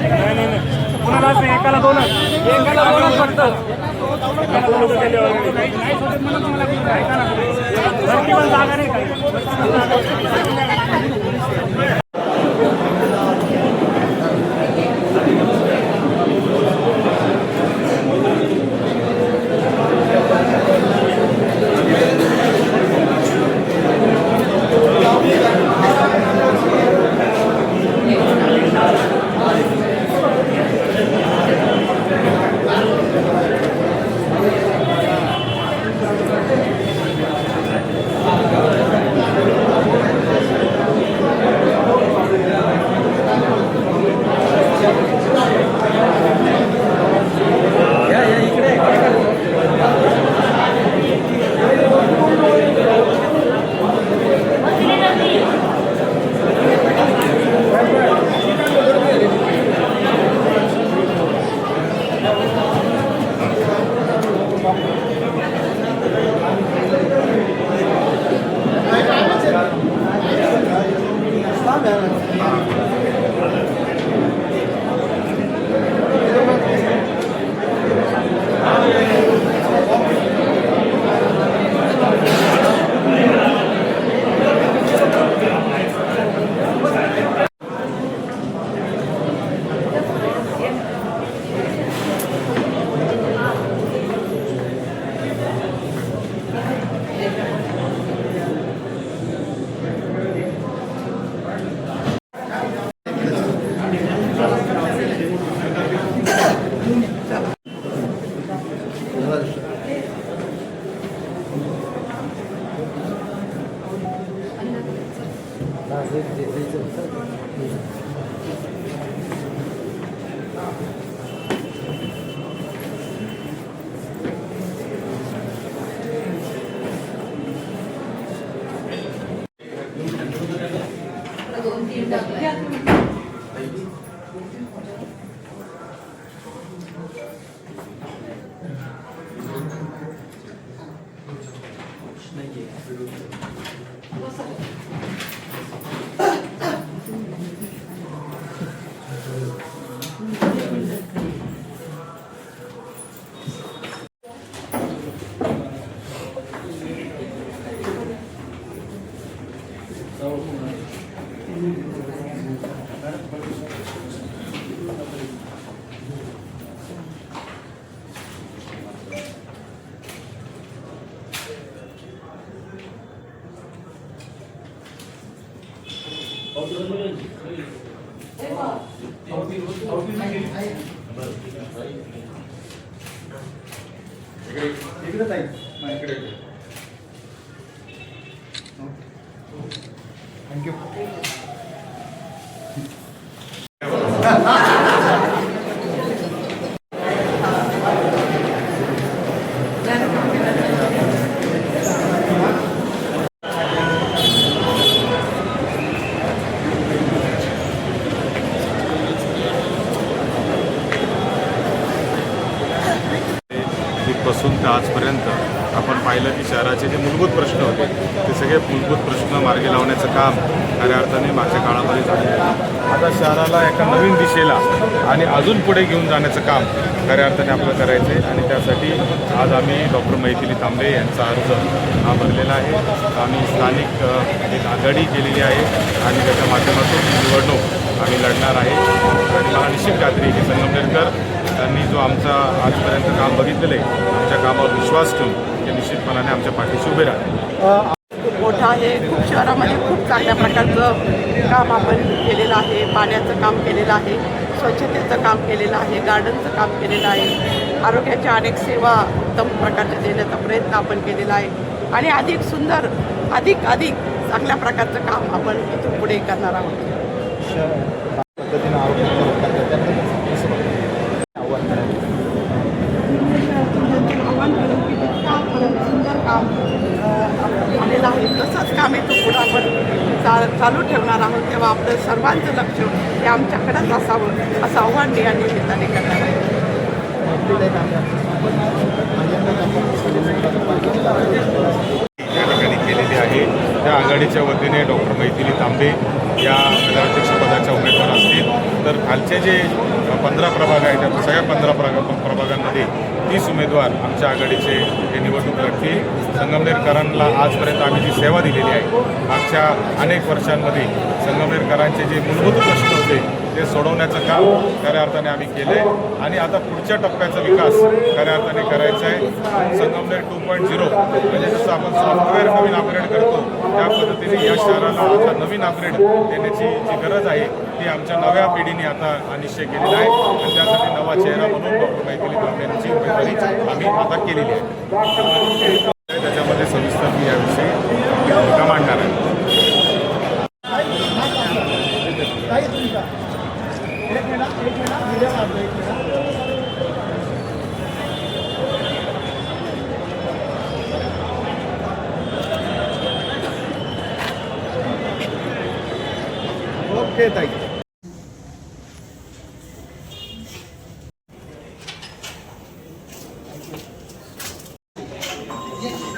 कुणालाच नाही एकाला दोनच एकाला दोनच फक्त एकाला जागा नाही. Ha ha ha! जाण्याचं काम खऱ्या अर्थाने आपलं करायचं आहे आणि त्यासाठी आज आम्ही डॉक्टर मैथिली तांबे यांचा अर्ज हा भरलेला आहे. आम्ही स्थानिक एक आघाडी केलेली आहे आणि त्याच्या माध्यमातून निवडणूक आम्ही लढणार आहे. आणि मला निश्चित खात्री की संगमनेरकर त्यांनी जो आमचा आजपर्यंत काम बघितलेलं आहे आमच्या कामावर विश्वास ठेवून ते निश्चितपणाने आमच्या पाठीशी उभे राहतील. मोठा आहे खूप शहरामध्ये खूप चांगल्या प्रकारचं काम आपण केलेलं आहे पाण्याचं काम केलेलं आहे. स्वच्छतेचं काम केलेलं आहे गार्डनचं काम केलेलं आहे. आरोग्याच्या अनेक सेवा उत्तम प्रकारच्या देण्याचा प्रयत्न आपण केलेला आहे. आणि अधिक सुंदर अधिक अधिक चांगल्या प्रकारचं काम आपण इथून पुढे करणार आहोत पद्धतीनं आरोग्य चालू ठेवणार आहोत तेव्हा आपलं सर्वांचं लक्ष हे आमच्याकडेच असावं असं आव्हान या निमित्ताने करणार आहे. केलेली आहे. त्या आघाडीच्या वतीने डॉक्टर मैथिली तांबे या नगराध्यक्षपदाच्या तर खालचे जे पंधरा प्रभाग आहेत त्या सगळ्या पंधरा प्रभाग प्रभागांमध्ये तीस उमेदवार आमच्या आघाडीचे हे निवडणूक लढतील. संगमनेरकरांना आजपर्यंत आम्ही जी सेवा दिलेली आहे मागच्या अनेक वर्षांमध्ये संगमनेरकरांचे जे मूलभूत प्रश्न होते ते सोडवण्याचं काम खऱ्या अर्थाने आम्ही केलं आहे आणि आता पुढच्या टप्प्याचा विकास खऱ्या अर्थाने करायचा आहे. संगमनेर टू पॉईंट झिरो म्हणजे जसं आपण सॉफ्टवेअर नवीन अपग्रेड करतो त्या पद्धतीने या शहराला आता नवीन अपग्रेड देण्याची जी गरज आहे ती आमच्या नव्या पिढीने आता निश्चय केलेला आहे. आणि त्यासाठी नवा चेहरा म्हणून डॉक्टर मैथिली तांबे यांची उमेदवारी आम्ही आता केलेली आहे त्याच्यामध्ये सविस्तर मी याविषयी आपली भूमिका मांडणार आहे ओके ताई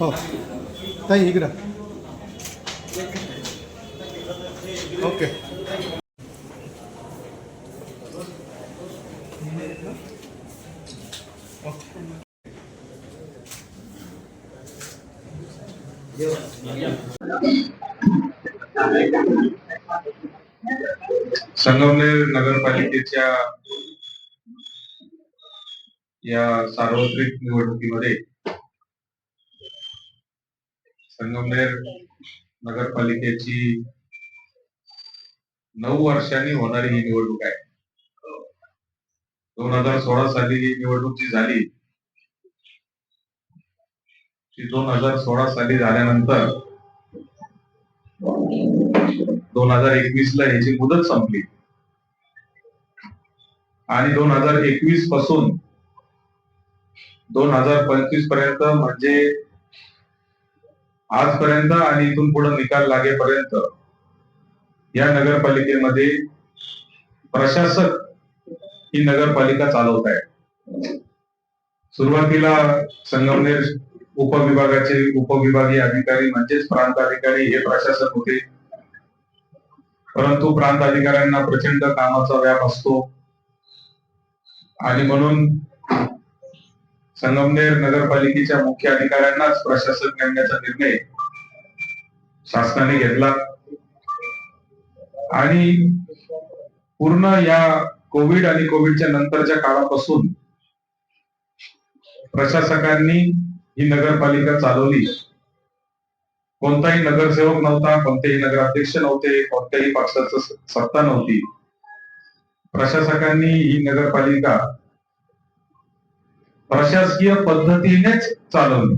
हो. ताई इकडं. ओके. संगमनेर नगरपालिकेच्या या सार्वत्रिक निवडणुकीमध्ये संगमनेर नगरपालिकेची नऊ वर्षांनी होणारी ही निवडणूक आहे. दोन हजार सोळा साली ही निवडणूक जी झाली ती दोन हजार सोळा साली झाल्यानंतर दोन हजार एकवीस ला ह्याची मुदत संपली. आणि दोन हजार एकवीसपासून दोन हजार पंचवीसपर्यंत म्हणजे आजपर्यंत आणि इथून पुढे निकाल लागेपर्यंत या नगरपालिकेमध्ये प्रशासक ही नगरपालिका चालवत आहे. सुरुवातीला संगमनेर उपविभागाचे उपविभागीय अधिकारी म्हणजेच प्रांत अधिकारी हे प्रशासक होते. परंतु प्रांत अधिकाऱ्यांना प्रचंड कामाचा व्याप असतो. आणि म्हणून संगमनेर नगरपालिकेच्या मुख्य अधिकाऱ्यांनाच प्रशासक नेमण्याचा निर्णय शासनाने घेतला. आणि पूर्ण या कोविड आणि कोविडच्या नंतरच्या काळापासून प्रशासकांनी ही नगरपालिका चालवली. कोणताही नगरसेवक नव्हता कोणतेही नगराध्यक्ष नव्हते कोणत्याही पक्षाचं सत्ता नव्हती. प्रशासकांनी ही नगरपालिका प्रशासकीय पद्धतीनेच चालवली.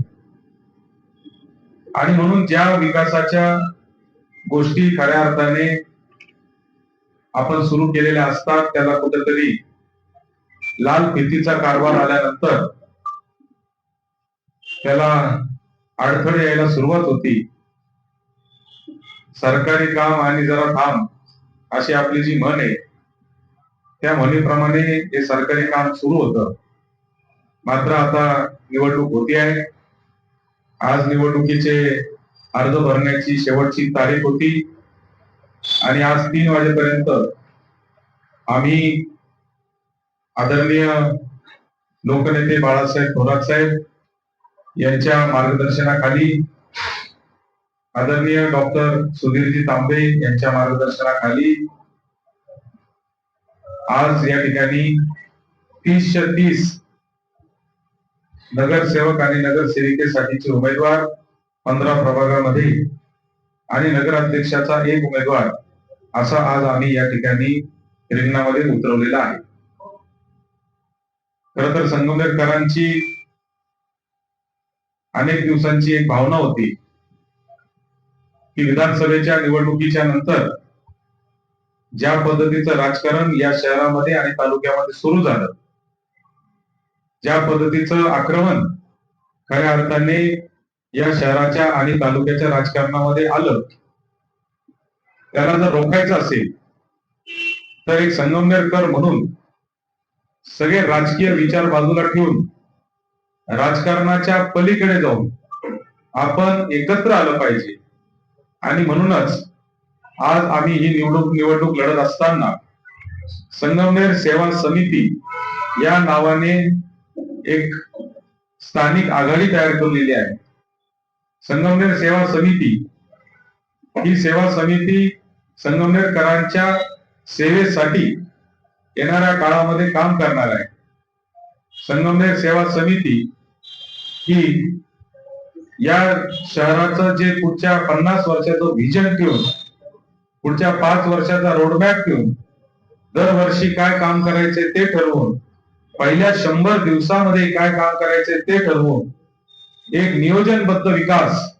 आणि म्हणून ज्या विकासाच्या गोष्टी खऱ्या अर्थाने आपण सुरू केलेल्या असतात त्याला कुठेतरी लाल फितीचा कारभार आल्यानंतर त्याला अडथळे यायला सुरुवात होती. सरकारी काम आणि जरा थांब अशी आपली जी म्हण आहे त्या म्हणीप्रमाणे हे सरकारी काम सुरू होतं. मात्र आता निवडणूक होती आहे. आज निवडणुकीचे अर्ज भरण्याची शेवटची तारीख होती. आणि आज तीन वाजेपर्यंत आम्ही आदरणीय लोकनेते बाळासाहेब थोरात साहेब यांच्या मार्गदर्शनाखाली आदरणीय डॉक्टर सुधीरजी तांबे यांच्या मार्गदर्शनाखाली आज या ठिकाणी तीसशे तीस नगरसेवक आणि नगरसेविकेसाठीचे उमेदवार पंधरा प्रभागामध्ये आणि नगराध्यक्षाचा एक उमेदवार असा आज आम्ही या ठिकाणी रिंगणामध्ये उतरवलेला आहे. खर तर संगमनेरकरांची अनेक दिवसांची एक भावना होती की विधानसभेच्या निवडणुकीच्या नंतर ज्या पद्धतीचं राजकारण या शहरामध्ये आणि तालुक्यामध्ये सुरू झालं ज्या पद्धतीचं आक्रमण खऱ्या अर्थाने या शहराच्या आणि तालुक्याच्या राजकारणामध्ये आलं त्याला जर रोखायचं असेल तर एक संगमनेरकर म्हणून सगळे राजकीय विचार बाजूला ठेवून राजकारणाच्या पलीकडे जाऊन आपण एकत्र आलं पाहिजे. आणि म्हणूनच आज आम्ही ही निवडणूक निवडणूक लढत असताना संगमनेर सेवा समिती या नावाने एक स्थानिक आघाडी तयार केलेली आहे. संगमनेर सेवा समिती. ही सेवा समिती संगमनेरकरांच्या सेवेसाठी येणाऱ्या काळामध्ये काम करणार आहे. संगमनेर सेवा समिती ही या शहराचं जे पुढच्या पन्नास वर्षाचं व्हिजन ठेवून पुढच्या पाच वर्षाचा रोडमॅप ठेवून दरवर्षी काय काम करायचे ते ठरवून पहिल्या शंभर दिवसामध्ये काय काम करायचे ते ठरवून एक नियोजनबद्ध विकास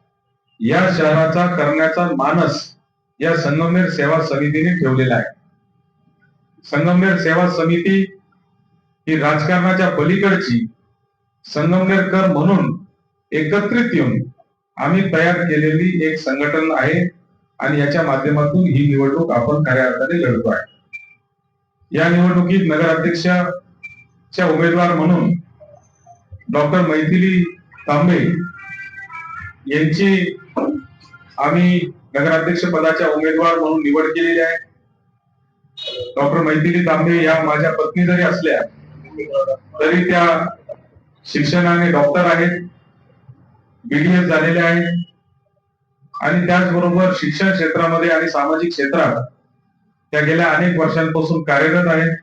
या शहराचा करण्याचा मानस या संगमनेर सेवा समितीने ठेवलेला आहे. संगमनेर सेवा समिती ही राजकारणाच्या पलीकडची संगमनेरकर म्हणून एकत्रित येऊन आम्ही तयार केलेली एक संघटन आहे आणि याच्या माध्यमातून ही निवडणूक आपण खऱ्या अर्थाने लढतो आहे. या निवडणुकीत नगराध्यक्षाच्या उमेदवार म्हणून डॉक्टर मैथिली तांबे यांची आम्ही नगराध्यक्ष पदाच्या उमेदवार म्हणून निवड केलेली आहे. डॉक्टर मैथिली तांबे या माझ्या पत्नी जरी असल्या तरी त्या शिक्षणाने डॉक्टर आहेत बीडीएस झालेल्या आहेत आणि त्याचबरोबर शिक्षण क्षेत्रामध्ये आणि सामाजिक क्षेत्रात त्या गेल्या अनेक वर्षांपासून कार्यरत आहेत.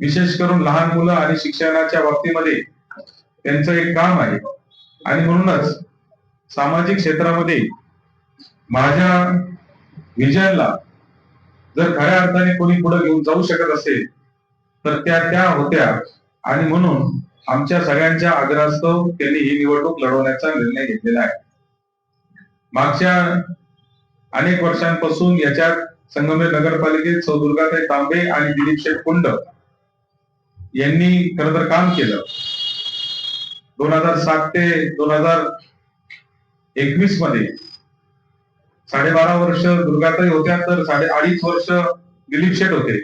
विशेष करून लहान मुलं आणि शिक्षणाच्या बाबतीमध्ये त्यांचं एक काम आहे. आणि म्हणूनच सामाजिक क्षेत्रामध्ये माझ्या विजनला जर खऱ्या अर्थाने कोणी पुढे घेऊन जाऊ शकत असेल तर त्या त्या होत्या. आणि म्हणून आमच्या सगळ्यांच्या आग्रहास्तव त्यांनी ही निवडणूक लढवण्याचा निर्णय घेतलेला आहे. मागच्या अनेक वर्षांपासून याच्यात संगमेर नगरपालिकेत सौदुर्गाताई तांबे आणि दिलीप शेठ कुंड यांनी खर तर काम केलं. दोन हजार सात ते दोन हजार एकवीसमध्ये साडेबारा वर्ष दुर्गाताई होत्या तर साडे अडीच वर्ष दिलीप शेठ होते.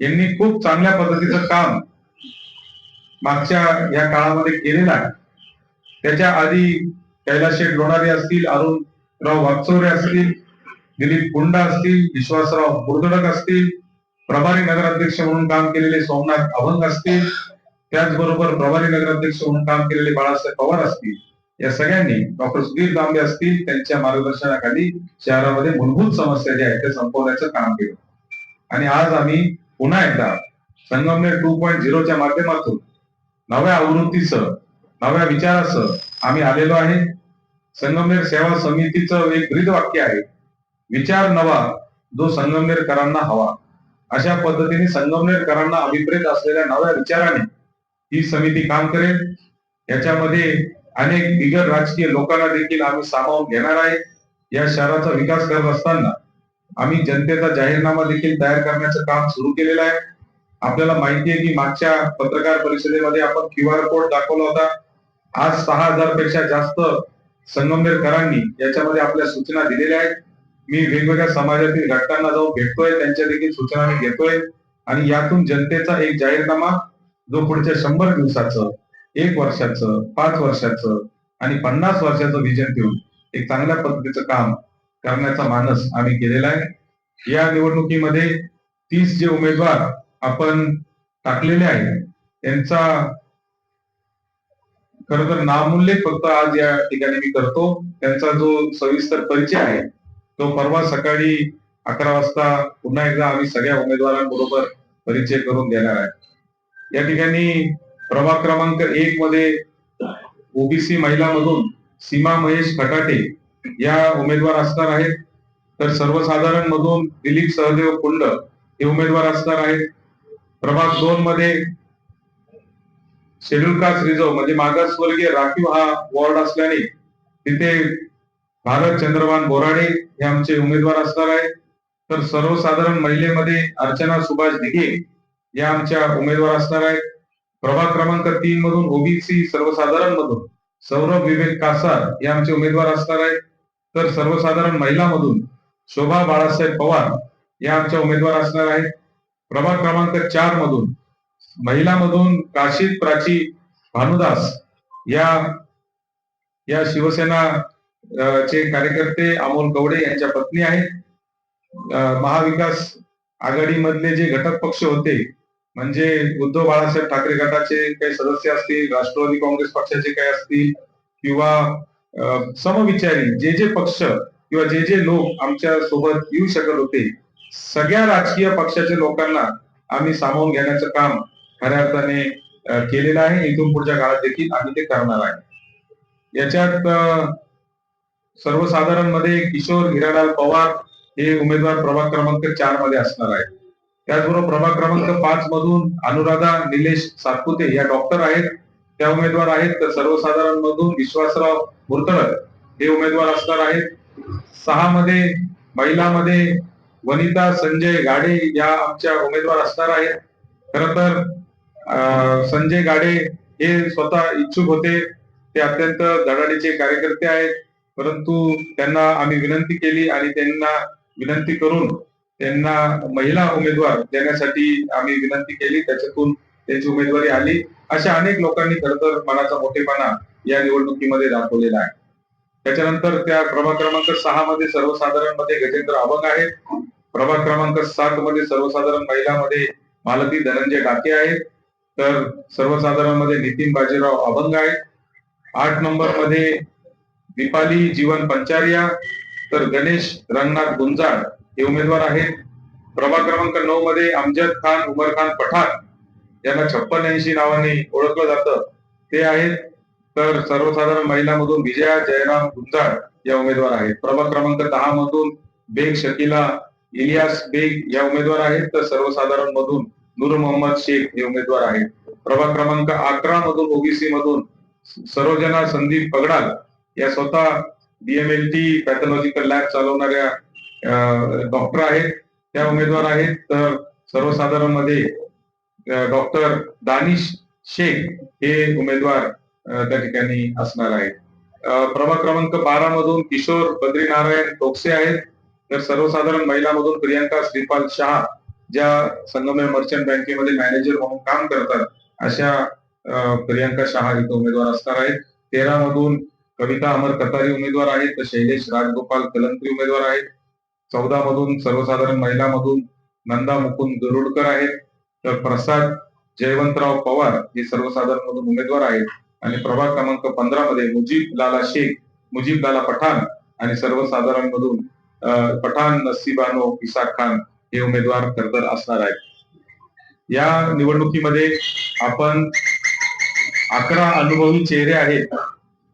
यांनी खूप चांगल्या पद्धतीचं काम मागच्या या काळामध्ये केलेलं आहे. त्याच्या आधी कैलास शेठ लोणारे असतील अरुणराव वागचोरे असतील दिलीप कुंडा असतील विश्वासराव बुर्दडक असतील प्रभारी नगराध्यक्ष म्हणून काम केलेले सोमनाथ अभंग असतील त्याचबरोबर प्रभारी नगराध्यक्ष म्हणून काम केलेले बाळासाहेब पवार असतील या सगळ्यांनी डॉक्टर सुधीर दांबे असतील त्यांच्या मार्गदर्शनाखाली शहरामध्ये मूलभूत समस्या ज्या आहेत त्या संपवण्याचं काम केलं. आणि आज आम्ही पुन्हा एकदा संगमनेर टू पॉईंट झिरोच्या माध्यमातून नव्या आवृत्तीसह नव्या विचारासह आम्ही आलेलो आहे. संगमनेर सेवा समितीचं एक ब्रीद वाक्य आहे विचार नवा जो संगमनेरकरांना हवा. अशा पद्धतीने संगमनेरकरांना अभिप्रेत असलेल्या नव्या विचाराने ही समिती काम करेल. याच्यामध्ये अनेक बिगर राजकीय लोकांना देखील आम्ही सामावून घेणार आहे. या शहराचा विकास करत असताना आम्ही जनतेचा जाहीरनामा देखील तयार करण्याचं काम सुरू केलेलं आहे. आपल्याला माहिती आहे की मागच्या पत्रकार परिषदेमध्ये आपण क्यू आर कोड दाखवला होता. आज सहा हजारपेक्षा जास्त संगमनेरकरांनी याच्यामध्ये आपल्या सूचना दिलेल्या आहेत. मी वेगवेगळ्या समाजातील घटकांना जाऊन भेटतोय त्यांच्या देखील सूचना मी घेतोय. आणि यातून जनतेचा एक जाहीरनामा जो पुढच्या शंभर दिवसाचं एक वर्षाचं पाच वर्षाचं आणि पन्नास वर्षाचं विजन ठेवून एक चांगल्या पद्धतीचं काम करण्याचा मानस आम्ही केलेला आहे. या निवडणुकीमध्ये तीस जे उमेदवार आपण टाकलेले आहेत त्यांचा खर तर नामूल्य फक्त आज या ठिकाणी मी करतो. त्यांचा जो सविस्तर परिचय आहे तो परवा सकाळी अकरा वाजता पुन्हा एकदा आम्ही सगळ्या उमेदवारांबरोबर परिचय करून देणार आहे. या ठिकाणी प्रभाग क्रमांक एक मध्ये ओबीसी महिला मधून सीमा महेश खटाटे या उमेदवार असणार आहेत. तर सर्वसाधारण मधून दिलीप सहदेव कुंड हे उमेदवार असणार आहेत. प्रभाग दोन मध्ये शेड्यूल कास्ट रिझर्व म्हणजे मागासवर्गीय राखीव हा वॉर्ड असल्याने तिथे भारत चंद्रभान बोराडे हे आमचे उमेदवार असणार आहेत. तर सर्वसाधारण महिलेमध्ये अर्चना सुभाष दिघे या आमच्या उमेदवार असणार आहेत. प्रभाग क्रमांक तीन मधून ओबीसी सर्वसाधारण मधून सौरभ विवेक कासार हे आमचे उमेदवार असणार आहेत. तर सर्वसाधारण महिलामधून शोभा बाळासाहेब पवार या आमच्या उमेदवार असणार आहेत. प्रभाग क्रमांक चार मधून महिलामधून काशीद प्राची भानुदास या या शिवसेना चे कार्यकर्ते अमोल गवडे यांच्या पत्नी आहेत. महाविकास आघाडीमधले जे घटक पक्ष होते म्हणजे उद्धव बाळासाहेब ठाकरे गटाचे काही सदस्य असतील राष्ट्रवादी काँग्रेस पक्षाचे काही असतील किंवा समविचारी जे जे पक्ष किंवा जे जे लोक आमच्यासोबत येऊ शकत होते सगळ्या राजकीय पक्षाच्या लोकांना आम्ही सामावून घेण्याचं काम खऱ्या अर्थाने केलेलं आहे. इथून पुढच्या काळात देखील आम्ही ते करणार आहे. याच्यात सर्वसाधारणमध्ये सर्वसाधारणमध्ये किशोर हिरालाल पवार हे उमेदवार प्रभाग क्रमांक चारमध्ये असणार आहेत. त्याचबरोबर प्रभाग क्रमांक पाच मधून अनुराधा निलेश सातपुते या डॉक्टर आहेत. त्या उमेदवार आहेत. तर सर्वसाधारण मधून विश्वासराव मुर्तडक हे उमेदवार असणार आहेत. सहा मध्ये महिलामध्ये वनिता संजय गाडे या आमच्या उमेदवार असणार आहेत. खर तर संजय गाडे हे स्वतः इच्छुक होते. ते अत्यंत धडाडीचे कार्यकर्ते आहेत. परंतु त्यांना आम्ही विनंती केली आणि त्यांना विनंती करून त्यांना महिला उमेदवार देण्यासाठी आम्ही विनंती केली. त्याच्यातून त्यांची उमेदवारी आली. अशा अनेक लोकांनी खर तर मनाचा मोठेपणा या निवडणुकीमध्ये दाखवलेला आहे. त्याच्यानंतर त्या प्रभाग क्रमांक सहा मध्ये सर्वसाधारणमध्ये गजेंद्र अभंग आहेत. प्रभाग क्रमांक सात मध्ये सर्वसाधारण महिलामध्ये मालती धनंजय डाके आहेत. तर सर्वसाधारणमध्ये नितीन बाजीराव अभंग आहेत. आठ नंबरमध्ये दीपाली जीवन पंचारिया तर गणेश रंगनाथ गुंजाळ हे उमेदवार आहेत. प्रभाग क्रमांक नऊ मध्ये अमजद खान उमर खान पठाण यांना छप्पन ऐंशी नावाने ओळखलं जातं. ते आहेत. तर सर्वसाधारण महिलामधून विजया जयराम गुंजाळ या उमेदवार आहेत. प्रभाग क्रमांक दहा मधून बेग शकिला इलियास बेग या उमेदवार आहेत. तर सर्वसाधारण मधून नूर मोहम्मद शेख हे उमेदवार आहेत. प्रभाग क्रमांक अकरा मधून ओबीसी मधून सरोजना संदीप पगडाल या स्वतः डीएमएलटी पॅथॉलॉजिकल लॅब चालवणाऱ्या डॉक्टर आहेत. त्या उमेदवार आहेत. तर सर्वसाधारणमध्ये डॉक्टर दानिश शेख हे उमेदवार त्या ठिकाणी असणार आहेत. प्रभाग क्रमांक बारा मधून किशोर बद्रीनारायण टोकसे आहेत. तर सर्वसाधारण महिलामधून प्रियांका श्रीपाल शहा ज्या संगमेर मर्चंट बँकेमध्ये मॅनेजर म्हणून काम करतात अशा प्रियांका शहा इथे उमेदवार असणार आहेत. तेरा मधून कविता अमर कतारी उमेदवार आहेत तर शैलेश राजगोपाल कलंत्री उमेदवार आहेत. चौदा मधून सर्वसाधारण महिलामधून नंदा मुकुंद गरुडकर आहेत. तर प्रसाद जयवंतराव पवार हे सर्वसाधारण मधून उमेदवार आहेत. आणि प्रभाग क्रमांक पंधरा मध्ये मुजीब लाला शेख मुजीब लाला पठाण आणि सर्वसाधारण मधून अं, पठाण नसीबानो इसाक खान हे उमेदवार खरतर असणार आहेत. या निवडणुकीमध्ये आपण अकरा अनुभवी चेहरे आहेत.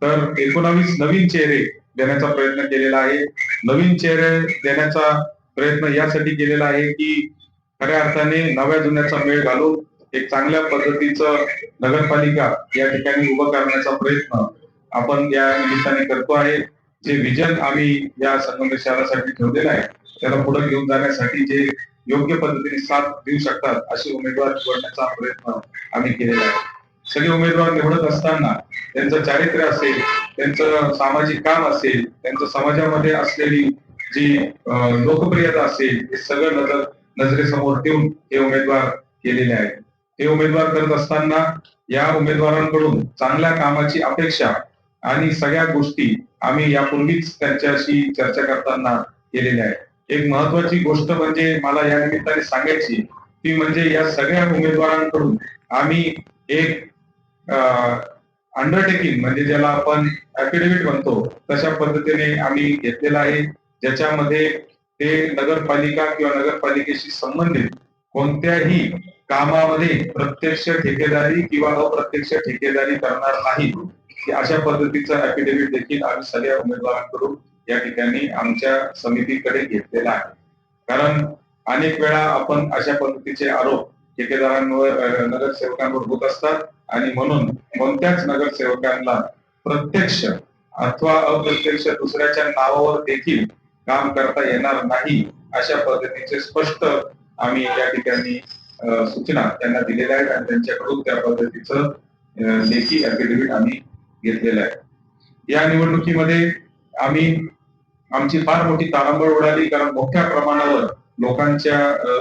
तर एकोणावीस नवीन चेहरे देण्याचा प्रयत्न केलेला आहे. नवीन चेहरे देण्याचा प्रयत्न यासाठी केलेला आहे की खऱ्या अर्थाने नव्या जुन्याचा मेळ घालून एक चांगल्या पद्धतीचं नगरपालिका या ठिकाणी उभं करण्याचा प्रयत्न आपण या निमित्ताने करतो आहे. जे विजन आम्ही या संगमेश्वर शहरासाठी ठेवलेलं आहे त्याला पुढे घेऊन जाण्यासाठी जे योग्य पद्धतीने साथ देऊ शकतात असे उमेदवार निवडण्याचा प्रयत्न आम्ही केलेला आहे. सगळे उमेदवार निवडत असताना त्यांचं चारित्र्य असेल त्यांचं सामाजिक काम असेल त्यांचं समाजामध्ये असलेली जी लोकप्रियता असेल हे सगळं नजर नजरेसमोर ठेवून हे उमेदवार केलेले आहेत. हे उमेदवार करत असताना या उमेदवारांकडून चांगल्या कामाची अपेक्षा आणि सगळ्या गोष्टी आम्ही यापूर्वीच त्यांच्याशी चर्चा करताना केलेल्या आहेत. एक महत्वाची गोष्ट म्हणजे मला या निमित्ताने सांगायची ती म्हणजे या सगळ्या उमेदवारांकडून आम्ही एक अंडरटेकिंग म्हणजे ज्याला आपण अफिडेव्हिट म्हणतो तशा पद्धतीने आम्ही घेतलेला आहे ज्याच्यामध्ये ते नगरपालिका किंवा नगरपालिकेशी संबंधित कोणत्याही कामामध्ये प्रत्यक्ष ठेकेदारी किंवा अप्रत्यक्ष ठेकेदारी करणार नाही अशा पद्धतीचा अफिडेव्हिट देखील आम्ही सगळ्या उमेदवारांकडून या ठिकाणी आमच्या समितीकडे घेतलेला आहे. कारण अनेक वेळा आपण अशा पद्धतीचे आरोप ठेकेदारांवर नगरसेवकांवर होत असतात. आणि म्हणून कोणत्याच नगरसेवकांना प्रत्यक्ष अथवा अप्रत्यक्ष दुसऱ्याच्या नावावर देखील काम करता येणार नाही अशा पद्धतीचे स्पष्ट आम्ही या ठिकाणी सूचना त्यांना दिलेल्या आहेत आणि त्यांच्याकडून त्या पद्धतीचं लेखी अफिडेव्हिट आम्ही घेतलेलं आहे. या निवडणुकीमध्ये आम्ही आमची फार मोठी तारांबळ उडाली कारण मोठ्या प्रमाणावर लोकांच्या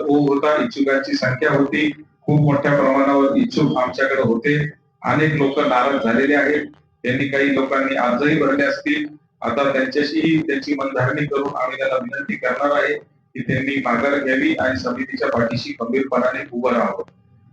ओ होता इच्छुकांची संख्या होती. खूप मोठ्या प्रमाणावर इच्छुक आमच्याकडे होते. अनेक लोक नाराज झालेले आहेत. त्यांनी काही लोकांनी अर्जही भरले असतील. आता त्यांच्याशी त्यांची मनधारणी करून आम्ही त्यांना विनंती करणार आहे की त्यांनी माघार घ्यावी आणि समितीच्या पाठीशी गंभीरपणाने उभं राहावं.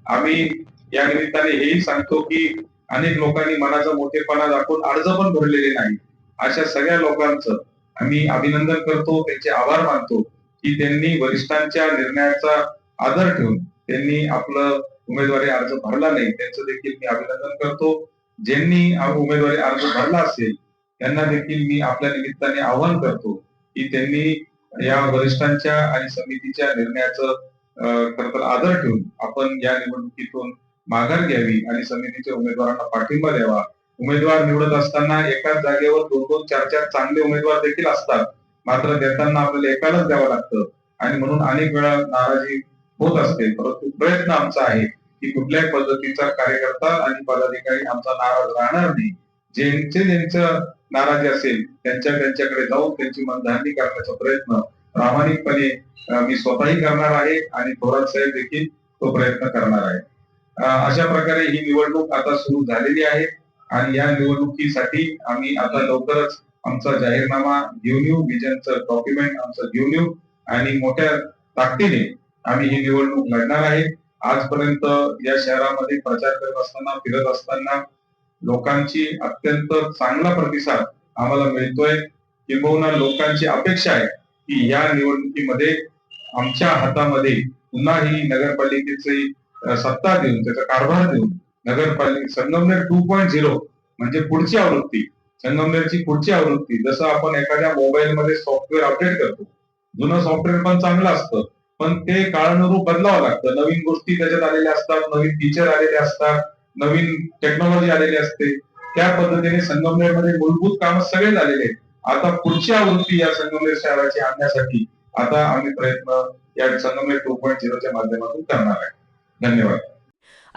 आम्ही या निमित्ताने हेही सांगतो की अनेक लोकांनी मनाचा मोठेपणा दाखवून अर्ज पण भरलेले नाही अशा सगळ्या लोकांचं आम्ही अभिनंदन करतो त्यांचे आभार मानतो. की त्यांनी वरिष्ठांच्या निर्णयाचा आदर ठेवून त्यांनी आपलं उमेदवारी अर्ज भरला नाही. त्यांचं देखील मी अभिनंदन करतो. ज्यांनी उमेदवारी अर्ज भरला असेल त्यांना देखील मी आपल्या निमित्ताने आवाहन करतो की त्यांनी या वरिष्ठांच्या आणि समितीच्या निर्णयाचं अं, तर आदर ठेवून आपण या निवडणुकीतून माघार घ्यावी आणि समितीच्या उमेदवारांना पाठिंबा द्यावा. उमेदवार निवडत असताना एकाच जागेवर दोन दोन चार चार चांगले उमेदवार देखील असतात. मात्र देताना आपल्याला एकालाच द्यावं लागतं. आणि म्हणून अनेक वेळा नाराजी होत असते. परंतु प्रयत्न आमचा आहे की कुठल्याही पद्धतीचा कार्यकर्ता आणि पदाधिकारी आमचा नाराज राहणार नाही. ज्यांचे ज्यांचं नाराजी असेल त्यांच्या त्यांच्याकडे जाऊन त्यांची मनधारणी करण्याचा प्रयत्न प्रामाणिकपणे मी स्वतःही करणार आहे आणि थोरात साहेब देखील तो प्रयत्न करणार आहे अशा प्रकारे ही निवडणूक आता सुरू झालेली आहे. आणि या निवडणुकीसाठी आम्ही आता लवकरच आमचा जाहीरनामा घेऊन येऊ. विजनचं डॉक्युमेंट आमचं घेऊन येऊ. आणि मोठ्या ताकदीने आम्ही ही निवडणूक लढणार आहे. आजपर्यंत या शहरामध्ये प्रचार करत असताना फिरत असताना लोकांची अत्यंत चांगला प्रतिसाद आम्हाला मिळतोय. किंबहुना लोकांची अपेक्षा आहे की या निवडणुकीमध्ये आमच्या हातामध्ये पुन्हा ही नगरपालिकेची सत्ता देऊन त्याचा कारभार देऊन नगरपालिका संगमनेर टू पॉईंट झिरो म्हणजे पुढची आवृत्ती संगमनेरची पुढची आवृत्ती जसं आपण एखाद्या मोबाईल मध्ये सॉफ्टवेअर अपडेट करतो. जुनं सॉफ्टवेअर पण चांगलं असतं पण ते काळानुरूप बदलावं लागतं. नवीन गोष्टी त्याच्यात आलेल्या असतात नवीन फीचर आलेले असतात नवीन टेक्नॉलॉजी आलेली असते. त्या पद्धतीने संगमनेरमध्ये मूलभूत काम सगळे झालेले आहेत. आता पुढची आवृत्ती या संगमनेर शहराची आणण्यासाठी आता आम्ही प्रयत्न या संगमनेर टू पॉईंट झिरोच्या माध्यमातून करणार आहे. धन्यवाद.